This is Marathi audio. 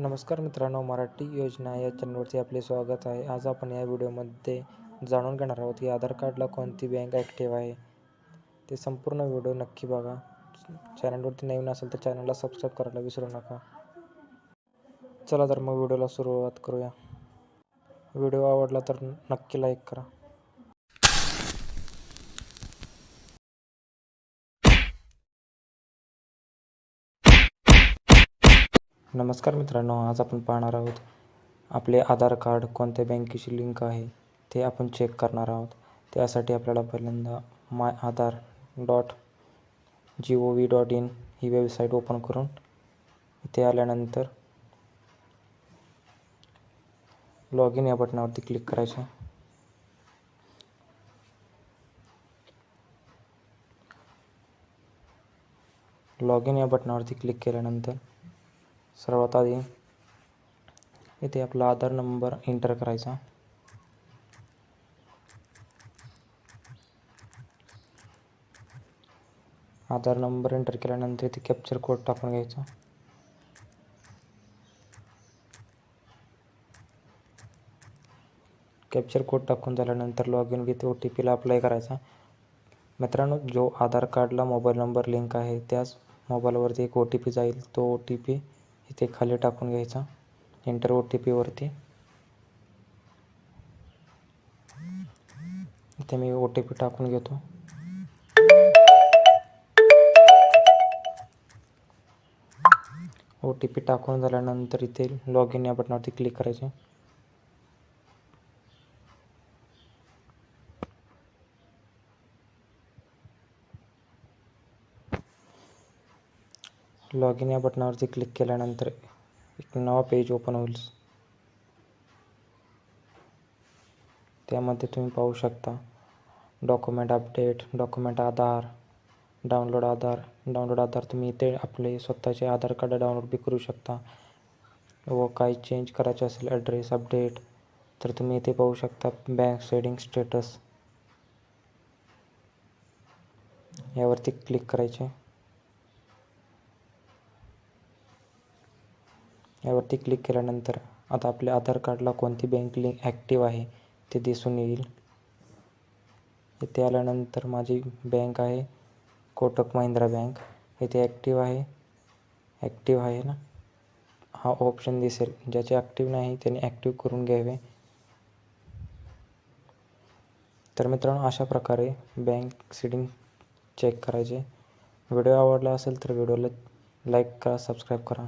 नमस्कार मित्रांनो मराठी योजना या चॅनलवरती आपले स्वागत आहे. आज आपण या व्हिडिओमध्ये जाणून घेणार आहोत की आधार कार्डला कोणती बँक ॲक्टिव्ह आहे. ते संपूर्ण व्हिडिओ नक्की बघा. चॅनलवरती नवीन असेल तर चॅनलला सबस्क्राईब करायला विसरू नका. चला तर मग व्हिडिओला सुरुवात करूया. व्हिडिओ आवडला तर नक्की लाईक करा. नमस्कार मित्रांनो आज आपण पाहणार आहोत आपले आधार कार्ड कोणत्या बँकेशी लिंक आहे ते आपण चेक करणार आहोत. त्यासाठी आपल्याला पहिल्यांदा my Aadhaar dot G O V dot in he website open करून इथे आल्यानंतर लॉग इन या बटनावरती क्लिक करायचं. लॉग इन या बटनावरती क्लिक केल्यानंतर सर्वात आधी इथे आपला आधार नंबर एंटर करायचा. आधार नंबर एंटर केल्यानंतर इथे कॅप्चर कोड टाकून घ्यायचा. कॅप्चर कोड टाकून झाल्यानंतर log in with O T पीला अप्लाय करायचा. मित्रांनो जो आधार कार्डला मोबाईल नंबर लिंक आहे त्याच मोबाईलवरती एक ओ टी पी जाईल. तो ओ टी पी इथे खाली टाकून घ्यायचा. एंटर ओ टी पीवरती इथे मी ओ टी पी टाकून घेतो. ओ टी पी टाकून झाल्यानंतर इथे लॉग इन या बटनावरती क्लिक करायचे. लॉग इन या बटनावरती क्लिक केल्यानंतर एक नवा पेज ओपन होईल. त्यामध्ये तुम्ही पाहू शकता document update document Aadhaar download Aadhaar. Download Aadhaar तुम्ही इथे आपले स्वतःचे आधार कार्ड डाउनलोड बी करू शकता. व काही चेंज करायचे असेल ॲड्रेस अपडेट तर तुम्ही इथे पाहू शकता बँक सेडिंग स्टेटस यावरती क्लिक करायचे. यावरती क्लिक केल्यानंतर आता आपल्या आधार कार्डला कोणती बँक लिंक ॲक्टिव्ह आहे ते दिसून येईल. इथे आल्यानंतर माझी बँक आहे कोटक महिंद्रा बँक इथे ॲक्टिव्ह आहे. ॲक्टिव्ह आहे ना? हा ऑप्शन दिसेल. ज्याचे ॲक्टिव्ह नाही त्याने ॲक्टिव्ह करून घ्यावे. तर मित्रांनो अशा प्रकारे बँक सिडिंग चेक करायचे. व्हिडिओ आवडला असेल तर व्हिडिओला लाईक करा सबस्क्राईब करा.